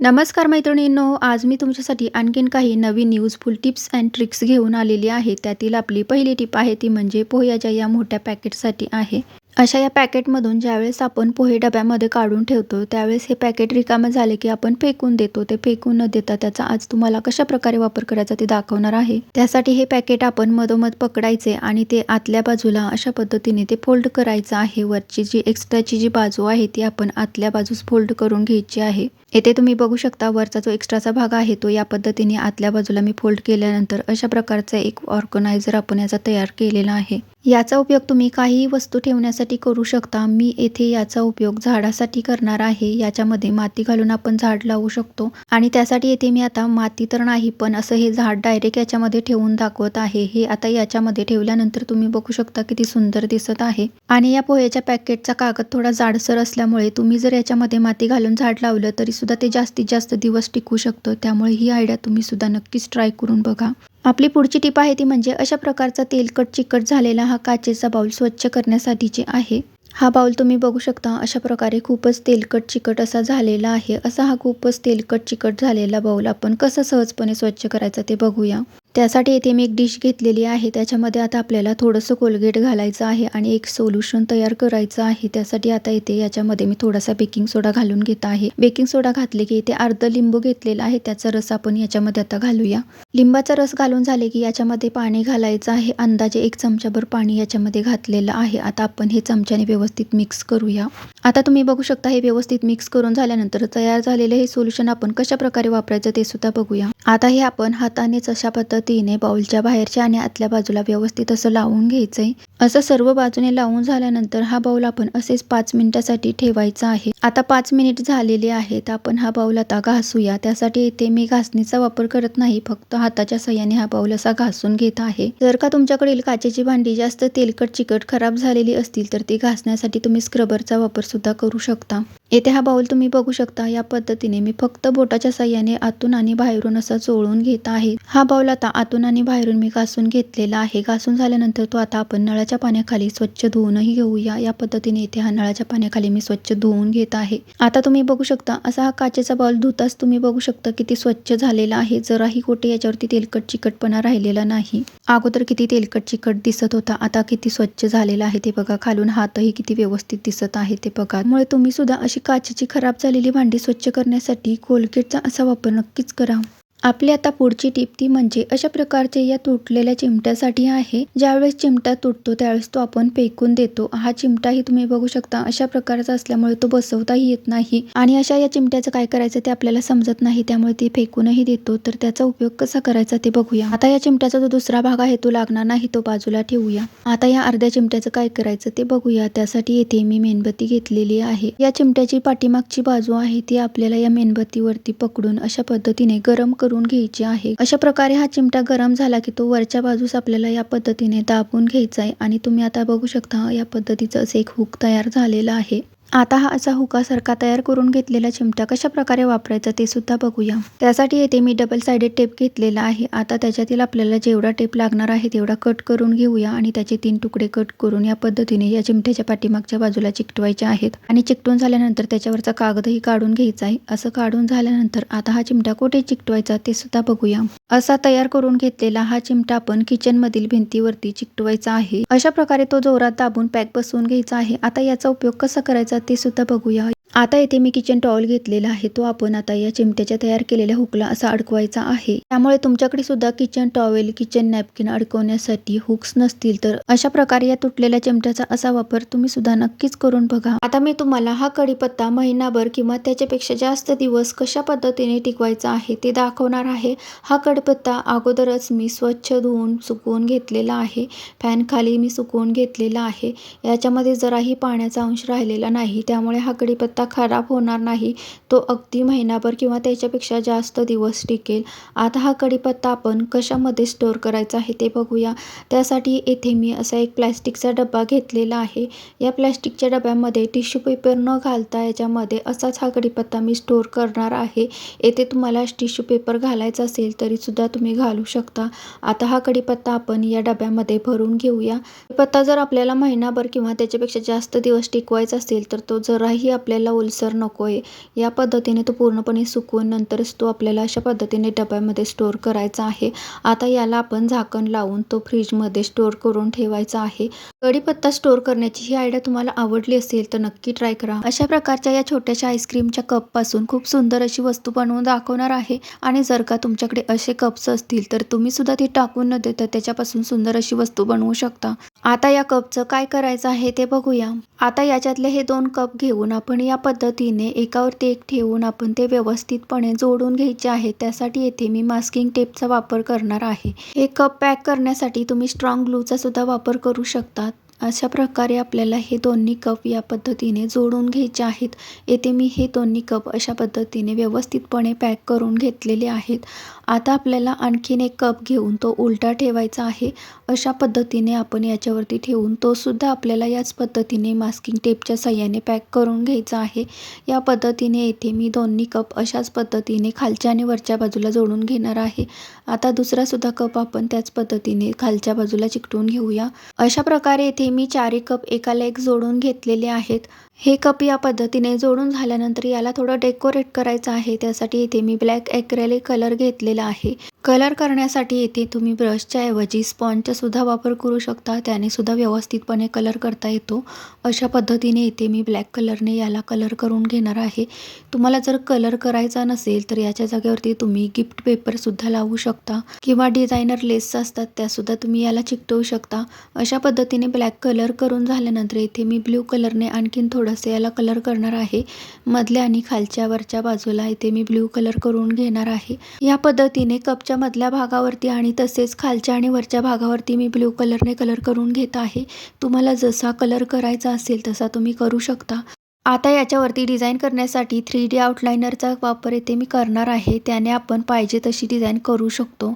नमस्कार मैत्रिणींनो आज मी तुमच्यासाठी आणखीन काही नवीन यूजफुल टिप्स अँड ट्रिक्स घेऊन आलेली आहे. त्यातील आपली पहिली टिप आहे ती म्हणजे पोह्याच्या या मोठ्या पॅकेटसाठी आहे. अशा या पॅकेटमधून ज्यावेळेस आपण पोहे डब्यामध्ये काढून ठेवतो त्यावेळेस हे पॅकेट रिकामे झाले की आपण फेकून देतो. ते फेकून न देता त्याचा आज तुम्हाला कशा प्रकारे वापर करायचा ते दाखवणार आहे. त्यासाठी हे पॅकेट आपण मधोमध पकडायचे आणि ते आतल्या बाजूला अशा पद्धतीने ते फोल्ड करायचं आहे. वरची जी एक्स्ट्राची जी बाजू आहे ती आपण आतल्या बाजूस फोल्ड करून घ्यायची आहे. येथे तुम्ही बघू शकता वरचा जो एक्स्ट्राचा भाग आहे तो या पद्धतीने आतल्या बाजूला मी फोल्ड केल्यानंतर अशा प्रकारचा एक ऑर्गनायझर आपण याचा तयार केलेला आहे. याचा उपयोग तुम्ही काहीही वस्तू ठेवण्यासाठी करू शकता. मी येथे याचा उपयोग झाडासाठी करणार आहे. याच्यामध्ये माती घालून आपण झाड लावू शकतो. आणि त्यासाठी येथे मी आता माती तर नाही पण असं हे झाड डायरेक्ट याच्यामध्ये ठेवून दाखवत आहे. हे आता याच्यामध्ये ठेवल्यानंतर तुम्ही बघू शकता किती सुंदर दिसत आहे. आणि या पोह्याच्या पॅकेटचा कागद थोडा जाडसर असल्यामुळे तुम्ही जर याच्यामध्ये माती घालून झाड लावलं तरी सुद्धा ते जास्तीत जास्त दिवस टिकू शकतं. त्यामुळे ही आयडिया तुम्ही सुद्धा नक्कीच ट्राय करून बघा. आपली पुढची टीप आहे ती म्हणजे अशा प्रकारचा तेलकट चिकट झालेला हा काचेचा बाउल स्वच्छ करण्यासाठीचे आहे हा बाउल तुम्ही बघू शकता. अशा प्रकारे खूपच तेलकट चिकट असा झालेला आहे. असा हा खूपच तेलकट चिकट झालेला बाउल आपण कसा सहजपणे स्वच्छ करायचा ते बघूया. त्यासाठी येथे मी एक डिश घेतलेली आहे. त्याच्यामध्ये आता आपल्याला थोडंसं कोलगेट घालायचं आहे आणि एक सोल्युशन तयार करायचं आहे. त्यासाठी आता इथे याच्यामध्ये मी थोडासा बेकिंग सोडा घालून घेत आहे. बेकिंग सोडा घातले की इथे अर्ध लिंबू घेतलेला आहे. त्याचा रस आपण याच्यामध्ये आता घालूया. लिंबाचा रस घालून झाले की याच्यामध्ये पाणी घालायचं आहे. अंदाजे एक चमचाभर पाणी याच्यामध्ये घातलेलं आहे. आता आपण हे चमच्याने व्यवस्थित मिक्स करूया. आता तुम्ही बघू शकता हे व्यवस्थित मिक्स करून झाल्यानंतर तयार झालेलं हे सोल्युशन आपण कशा प्रकारे वापरायचं ते सुद्धा बघूया. आता हे आपण हातानेच अशा पद्धतीने बाउलच्या बाहेरच्या आणि आतल्या बाजूला व्यवस्थित असं लावून घ्यायचंय. असं सर्व बाजूने लावून झाल्यानंतर हा बाउल आपण असेच पाच मिनिटासाठी ठेवायचा आहे. आता पाच मिनिट झालेले आहेत. आपण हा बाउल आता घासूया. त्यासाठी इथे मी घासणीचा वापर करत नाही. फक्त हाताच्या सहाय्याने हा बाउल असा घासून घेत आहे. जर का तुमच्याकडील काचेची भांडी जास्त तेलकट चिकट खराब झालेली असतील तर ती घासण्यासाठी तुम्ही स्क्रबरचा वापर सुद्धा करू शकता. येथे हा बाउल तुम्ही बघू शकता या पद्धतीने मी फक्त बोटाच्या साह्याने आतून आणि बाहेरून असा चोळून घेत आहे. हा बाउल आता आतून आणि बाहेरून मी घासून घेतलेला आहे. घासून झाल्यानंतर तो आता आपण नळाच्या पाण्याखाली स्वच्छ धुवूनही घेऊया. या पद्धतीने इथे हा नळाच्या पाण्याखाली मी स्वच्छ धुवून घेत आहे. आता तुम्ही बघू शकता असा हा काचेचा बाउल धुताच तुम्ही बघू शकता किती स्वच्छ झालेला आहे. जराही कुठे याच्यावरती तेलकट चिकटपणा राहिलेला नाही. अगोदर किती तेलकट चिकट दिसत होता आता किती स्वच्छ झालेला आहे ते बघा. खालून हातही किती व्यवस्थित दिसत आहे ते बघा. मुळे तुम्ही सुद्धा अशी काचेची खराब झालेली भांडी स्वच्छ करण्यासाठी कोलगेटचा असा वापर नक्कीच करा. आपली आता पुढची टीप ती म्हणजे अशा प्रकारचे या तुटलेल्या चिमट्यासाठी आहे. ज्यावेळेस चिमटा तुटतो त्यावेळेस तो आपण फेकून देतो. हा चिमटाही तुम्ही बघू शकता. अशा प्रकारचा असल्यामुळे तो बसवताही येत नाही. आणि अशा या चिमट्याचं काय करायचं ते आपल्याला समजत नाही. त्यामुळे ते फेकूनही देतो. तर त्याचा उपयोग कसा करायचा ते बघूया. आता या चिमट्याचा जो दुसरा भाग आहे तो लागणार नाही. तो बाजूला ठेवूया. आता या अर्ध्या चिमट्याचं काय करायचं ते बघूया. त्यासाठी येथे मी मेणबत्ती घेतलेली आहे. या चिमट्याची पाठीमागची बाजू आहे ती आपल्याला या मेणबत्तीवरती पकडून अशा पद्धतीने गरम करून घ्यायची आहे. अशा प्रकारे हा चिमटा गरम झाला की तो वरच्या बाजूस आपल्याला या पद्धतीने दाबून घ्यायचा आहे. आणि तुम्ही आता बघू शकता या पद्धतीचं असं एक हुक तयार झालेला आहे. आता हा असा हुकासारखा तयार करून घेतलेला चिमटा कशा प्रकारे वापरायचा ते सुद्धा बघूया. त्यासाठी येथे मी डबल साइडेड टेप घेतलेला आहे. आता त्याच्यातील आपल्याला जेवढा टेप लागणार आहे तेवढा कट करून घेऊया आणि त्याचे तीन तुकडे कट करून या पद्धतीने या चिमट्याच्या पाठीमागच्या बाजूला चिकटवायचे आहेत. आणि चिकटून झाल्यानंतर त्याच्यावरचा कागदही काढून घ्यायचा आहे. असं काढून झाल्यानंतर आता हा चिमटा कुठे चिकटवायचा ते सुद्धा बघूया. असा तयार करून घेतलेला हा चिमटा आपण किचन मधील भिंतीवरती चिकटवायचा आहे. अशा प्रकारे तो जोरात दाबून पॅक बसवून घ्यायचा आहे. आता याचा उपयोग कसा करायचा ते सुद्धा बघूया. आता इथे मी किचन टॉवल घेतलेला आहे. तो आपण आता या चिमट्याच्या तयार केलेल्या हुकला असा अडकवायचा आहे. त्यामुळे तुमच्याकडे सुद्धा किचन टॉवेल किचन नॅपकिन अडकवण्यासाठी हुक्स नसतील तर अशा प्रकारे या तुटलेल्या चिमट्याचा असा वापर तुम्ही सुद्धा नक्कीच करून बघा. आता मी तुम्हाला हा कडीपत्ता महिनाभर किंवा त्याच्यापेक्षा जास्त दिवस कशा पद्धतीने टिकवायचा आहे ते दाखवणार आहे. हा कडीपत्ता अगोदरच मी स्वच्छ धुवून सुकवून घेतलेला आहे. फॅनखाली मी सुकवून घेतलेला आहे. याच्यामध्ये जराही पाण्याचा अंश राहिलेला नाही. त्यामुळे हा कडीपत्ता खराब होणार नाही. तो अगदी महिनाभर किंवा त्याच्यापेक्षा जास्त दिवस टिकेल. आता हा कढीपत्ता आपण कशामध्ये स्टोअर करायचा आहे ते बघूया. त्यासाठी येथे मी असा एक प्लॅस्टिकचा डबा घेतलेला आहे. या प्लॅस्टिकच्या डब्यामध्ये टिश्यू पेपर न घालता याच्यामध्ये असाच हा कढीपत्ता मी स्टोअर करणार आहे. येथे तुम्हाला टिश्यू पेपर घालायचा असेल तरीसुद्धा तुम्ही घालू शकता. आता हा कढीपत्ता आपण या डब्यामध्ये भरून घेऊया. पत्ता जर आपल्याला महिनाभर किंवा त्याच्यापेक्षा जास्त दिवस टिकवायचा असेल तर तो जराही आपल्याला आपल्याला ओलसर नको आहे या पद्धतीने तो पूर्णपणे सुकवून नंतरच तो आपल्याला अशा पद्धतीने डब्यामध्ये स्टोअर करायचा आहे. आता याला आपण झाकण लावून तो फ्रीजमध्ये स्टोअर करून ठेवायचा आहे. कढीपत्ता स्टोअर करण्याची ही आयडिया तुम्हाला आवडली असेल तर नक्की ट्राय करा. अशा प्रकारच्या या छोट्याशा आईस्क्रीमच्या कपपासून खूप सुंदर अशी वस्तू बनवून दाखवणार आहे. आणि जर का तुमच्याकडे असे कप्स असतील तर तुम्ही सुद्धा ते टाकून न देता त्याच्यापासून सुंदर अशी वस्तू बनवू शकता. आता या कपचं काय करायचं आहे ते बघूया. आता याच्यातले हे दोन कप घेऊन आपण या पद्धतीने एकावरती एक ठेवून आपण ते व्यवस्थितपणे जोडून घ्यायचे आहे. त्यासाठी येथे मी मास्किंग टेपचा वापर करणार आहे. हे कप पॅक करण्यासाठी तुम्ही स्ट्रॉंग ग्लूचा सुद्धा वापर करू शकतात. अशा प्रकारे आपल्याला हे दोन्ही कप या पद्धतीने जोडून घ्यायचे आहेत. येथे मी हे दोन्ही कप अशा पद्धतीने व्यवस्थितपणे पॅक करून घेतलेले आहेत. आता आपल्याला आणखीन एक कप घेऊन तो उलटा ठेवायचा आहे. अशा पद्धतीने आपण याच्यावरती ठेवून तो सुद्धा आपल्याला याच पद्धतीने मास्किंग टेपच्या साह्याने पॅक करून घ्यायचा आहे. या पद्धतीने येथे मी दोन्ही कप अशाच पद्धतीने खालच्या आणि वरच्या बाजूला जोडून घेणार आहे. आता दुसरासुद्धा कप आपण त्याच पद्धतीने खालच्या बाजूला चिकटून घेऊया. अशा प्रकारे येथे मी चारी कप एकाला एक जोडून घेतलेले आहेत. हे कप या पद्धतीने जोडून झाल्यानंतर याला थोडं डेकोरेट करायचं आहे. त्यासाठी इथे मी ब्लॅक ॲक्रेलिक कलर घेतलेला आहे. कलर करण्यासाठी येथे तुम्ही ब्रशच्या ऐवजी स्पॉनचा सुद्धा वापर करू शकता. त्याने सुद्धा व्यवस्थितपणे कलर करता येतो. अशा पद्धतीने इथे मी ब्लॅक कलरने याला कलर करून घेणार आहे. तुम्हाला जर कलर करायचा नसेल तर याच्या जागेवरती तुम्ही गिफ्ट पेपरसुद्धा लावू शकता. किंवा डिझायनर लेस असतात त्यासुद्धा तुम्ही याला चिकटवू शकता. अशा पद्धतीने ब्लॅक कलर करून झाल्यानंतर इथे मी ब्ल्यू कलरने आणखीन थोडं थोडंसं याला कलर करणार आहे. मधल्या आणि खालच्या वरच्या बाजूला इथे मी ब्ल्यू कलर करून घेणार आहे. या पद्धतीने कपच्या मधल्या भागावरती आणि तसेच खालच्या आणि वरच्या भागावरती मी ब्ल्यू कलरने कलर करून घेत आहे. तुम्हाला जसा कलर करायचा असेल तसा तुम्ही करू शकता. आता याच्यावरती डिझाईन करण्यासाठी थ्री डी आउटलाइनरचा वापर येथे मी करणार आहे. त्याने आपण पाहिजे तशी डिझाईन करू शकतो.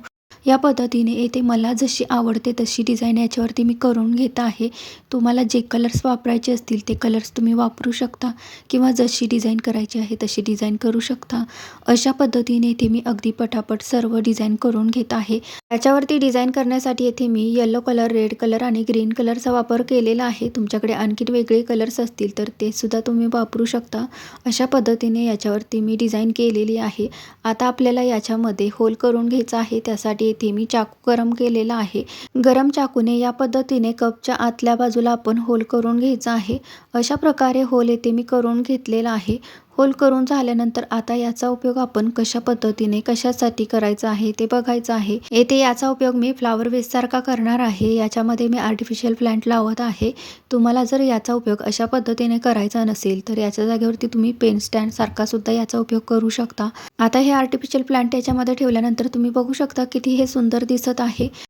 या पद्धतीने येथे मला जशी आवडते तशी डिझाईन याच्यावरती मी करून घेत आहे. तुम्हाला जे कलर्स वापरायचे असतील ते कलर्स तुम्ही वापरू शकता किंवा जशी डिझाईन करायची आहे तशी डिझाईन करू शकता. अशा पद्धतीने इथे मी अगदी पटापट सर्व डिझाईन करून घेत आहे. याच्यावरती डिझाईन करण्यासाठी येथे मी येलो कलर रेड कलर आणि ग्रीन कलरचा वापर केलेला आहे. तुमच्याकडे आणखी वेगळे कलर्स असतील तर ते सुद्धा तुम्ही वापरू शकता. अशा पद्धतीने याच्यावरती मी डिझाईन केलेली आहे. आता आपल्याला याच्यामध्ये होल करून घ्यायचा आहे. त्यासाठी येथे मी चाकू गरम केलेला आहे. गरम चाकूने या पद्धतीने कपच्या आतल्या बाजूला आपण होल करून घ्यायचा आहे. अशा प्रकारे होल येथे मी करून घेतलेला आहे. होल करून झाल्यानंतर आता याचा उपयोग आपण कशा पद्धतीने कशासाठी करायचा आहे ते बघायचं आहे. येथे याचा उपयोग मी फ्लावर वेस्टसारखा करणार आहे. याच्यामध्ये मी आर्टिफिशियल प्लांट लावत आहे. तुम्हाला जर याचा उपयोग अशा पद्धतीने करायचा नसेल तर याच्या जागेवरती तुम्ही पेन स्टँड सारखा सुद्धा याचा उपयोग करू शकता. आता हे आर्टिफिशियल प्लांट याच्यामध्ये ठेवल्यानंतर तुम्ही बघू शकता किती हे सुंदर दिसत आहे.